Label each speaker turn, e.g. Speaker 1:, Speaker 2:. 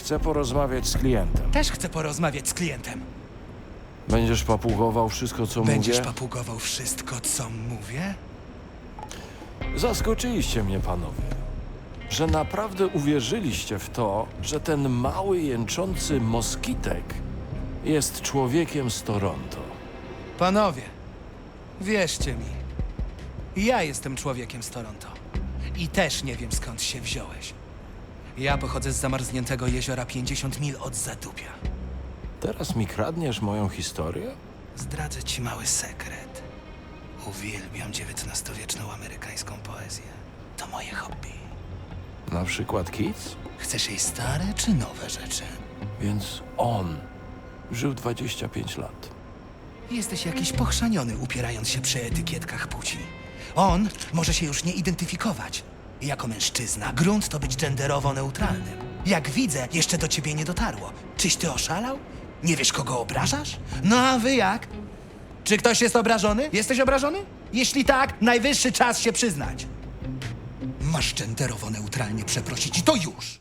Speaker 1: Chcę porozmawiać z klientem.
Speaker 2: Też chcę porozmawiać z klientem.
Speaker 1: Będziesz papugował wszystko, co
Speaker 2: Będziesz
Speaker 1: mówię?
Speaker 2: papugował wszystko, co mówię?
Speaker 1: Zaskoczyliście mnie, panowie. Że naprawdę uwierzyliście w to, że ten mały, jęczący moskitek jest człowiekiem z Toronto.
Speaker 2: Panowie, wierzcie mi. Ja jestem człowiekiem z Toronto. I też nie wiem skąd się wziąłeś. Ja pochodzę z zamarzniętego jeziora 50 mil od Zadupia.
Speaker 1: Teraz mi kradniesz moją historię?
Speaker 2: Zdradzę ci mały sekret. Uwielbiam XIX-wieczną amerykańską poezję. To moje hobby.
Speaker 1: Na przykład Keats?
Speaker 2: Chcesz jej stare czy nowe rzeczy?
Speaker 1: Więc on żył 25 lat.
Speaker 2: Jesteś jakiś pochrzaniony, upierając się przy etykietkach płci. On może się już nie identyfikować. Jako mężczyzna, grunt to być genderowo neutralnym. Jak widzę, jeszcze do ciebie nie dotarło. Czyś ty oszalał? Nie wiesz, kogo obrażasz? No a wy jak? Czy ktoś jest obrażony? Jesteś obrażony? Jeśli tak, najwyższy czas się przyznać. Masz genderowo neutralnie przeprosić i to już!